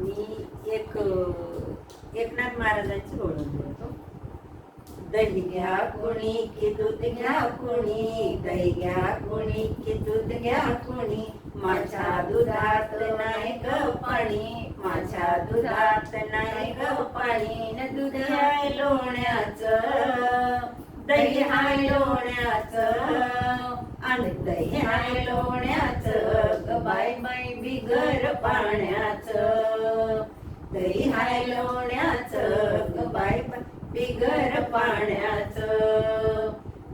मी एक एकनाथ महाराजांची ओळख होतो दही घ्या कोणी की दूध घ्या कोणी दही घ्या कोणी की दूध घ्या कोणी माझ्या दुधात नाही ग पाणी माझ्या दुधात नाही ग पाणी. न दूध हाय लोण्याचं दही हाय लोण्याचं. आणि दही हाय लोण्याचं ग बाय बाय बिगर पाण्याचं. दही हाय लोण्याचं ग बाय बिगर पाण्याचं.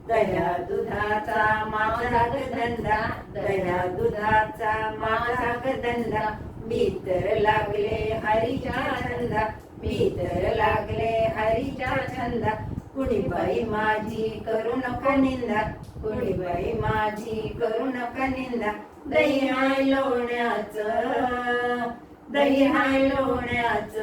दया दुधाचा माझा धंदा दया दुधाचा माझा धंदा मी तर लागले हरीच्या छंदा मी तर लागले हरीच्या छंदा. कुणी बाई माझी करू नका निंदा कुणी बाई माझी करू नका निंदा. दही हाय लोण्याचं दही हाय लोण्याचं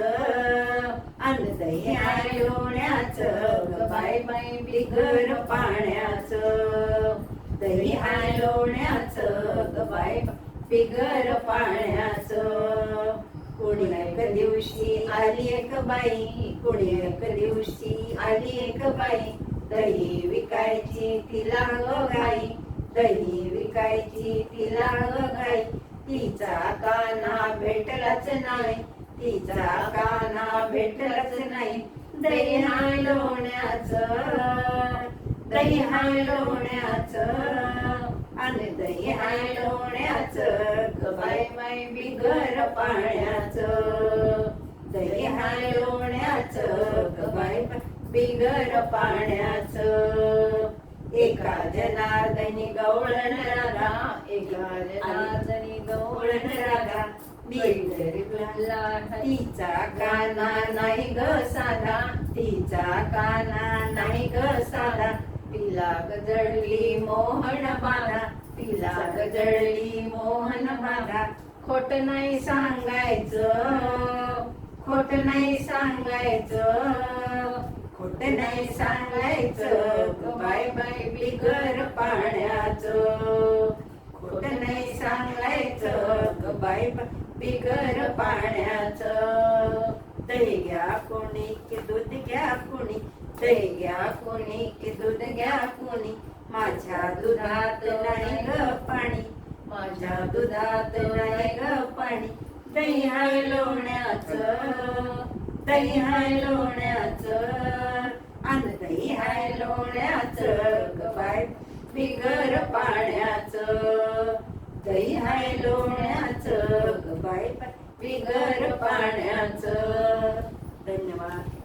अन दही हाय लोण्याचं बाय बाय बिगर पाण्याचं. दही हाय लोण्याचं बाय बिगर पाण्याचं. कोणी एक दिवशी आली एक बाई कुणी एक दिवशी आली एक बाई. दही विकायची तिला गाई दही विकायची तिला ग तिचा काना भेटलाच नाही तिचा काना भेटलाच नाही. दही हाय लोण्याच दही हाय लोण्याच आणि दही हाय लोण्याच ग बाय बाय बिगर पाण्याचं. दही हाय लोण्याच ग बाय बिगर पाण्याचं. एका जनार्दनी गवळण तिचा काना नाही ग साधा. तिचा काना नाही ग साधा. तिला गजळली मोहन बाधा. तिला गजळली मोहन बाधा. खोट नाही सांगायचं. खोट नाही सांगायचं. खोट नाही सांगायचं. ग बाय बाय बिगर पाण्याचं खोट नाही सांगायचं ग बाय बाय बिगर पाण्याचं. दही घ्या कोणी की दूध घ्या कोणी. दही घ्या कोणी की दूध घ्या कोणी. माझ्या दुधात नाही ग पाणी. माझ्या दुधात नाही ग पाणी. दही हाय लोण्याचं. दही हाय लोण्याचं. आणि दही हाय लोण्याचं ग बाय. बिगर पाण्याचं. दही हाय लोण्याचं. आहे बिगर पाण्याचं. धन्यवाद.